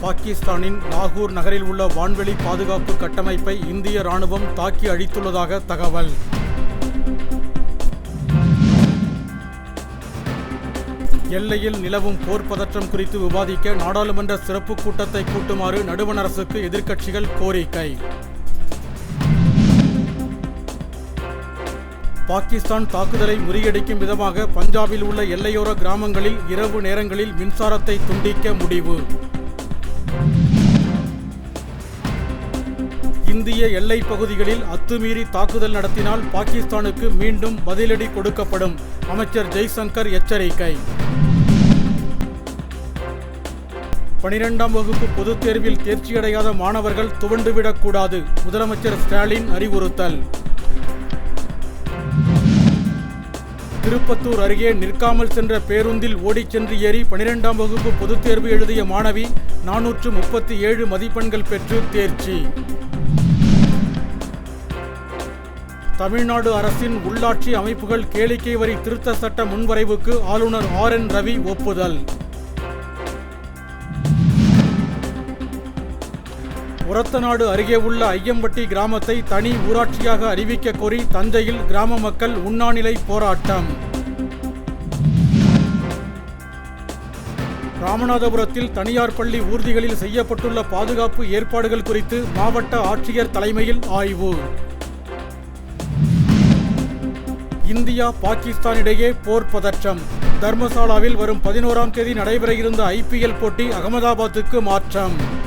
பாகிஸ்தானின் லாகூர் நகரில் உள்ள வான்வெளி பாதுகாப்பு கட்டமைப்பை இந்திய ராணுவம் தாக்கி அழித்துள்ளதாக தகவல். எல்லையில் நிலவும் போர் பதற்றம் குறித்து விவாதிக்க நாடாளுமன்ற சிறப்பு கூட்டத்தை கூட்டுமாறு நடுவண் அரசுக்கு எதிர்க்கட்சிகள் கோரிக்கை. பாகிஸ்தான் தாக்குதலை முறியடிக்கும் விதமாக பஞ்சாபில் உள்ள எல்லையோர கிராமங்களில் இரவு நேரங்களில் மின்சாரத்தை துண்டிக்க முடிவு. இந்திய எல்லைப் பகுதிகளில் அத்துமீறி தாக்குதல் நடத்தினால் பாகிஸ்தானுக்கு மீண்டும் பதிலடி கொடுக்கப்படும். அமைச்சர் ஜெய்சங்கர் எச்சரிக்கை. பனிரெண்டாம் வகுப்பு பொதுத் தேர்வில் தேர்ச்சியடையாத மாணவர்கள் துவண்டுவிடக்கூடாது முதலமைச்சர் ஸ்டாலின் அறிவுறுத்தல். திருப்பத்தூர் அருகே நிற்காமல் சென்ற பேருந்தில் ஓடிச் சென்று ஏறி பனிரெண்டாம் வகுப்பு பொதுத் தேர்வு எழுதிய மாணவி நானூற்று முப்பத்தி ஏழு மதிப்பெண்கள் பெற்று தேர்ச்சி. தமிழ்நாடு அரசின் உள்ளாட்சி அமைப்புகள் கேளிக்கை வரி திருத்த சட்ட முன்வரைவுக்கு ஆளுநர் ஆர் என் ரவி ஒப்புதல். உரத்தநாடு அருகே உள்ள ஐயம்பட்டி கிராமத்தை தனி ஊராட்சியாக அறிவிக்க கோரி தஞ்சையில் கிராம மக்கள் உண்ணாநிலை போராட்டம். ராமநாதபுரத்தில் தனியார் பள்ளி ஊர்திகளில் செய்யப்பட்டுள்ள பாதுகாப்பு ஏற்பாடுகள் குறித்து மாவட்ட ஆட்சியர் தலைமையில் ஆய்வு. இந்தியா பாகிஸ்தான் இடையே போர் பதற்றம். தர்மசாலாவில் வரும் பதினோராம் தேதி நடைபெற இருந்த ஐபிஎல் போட்டி அகமதாபாத்துக்கு மாற்றம்.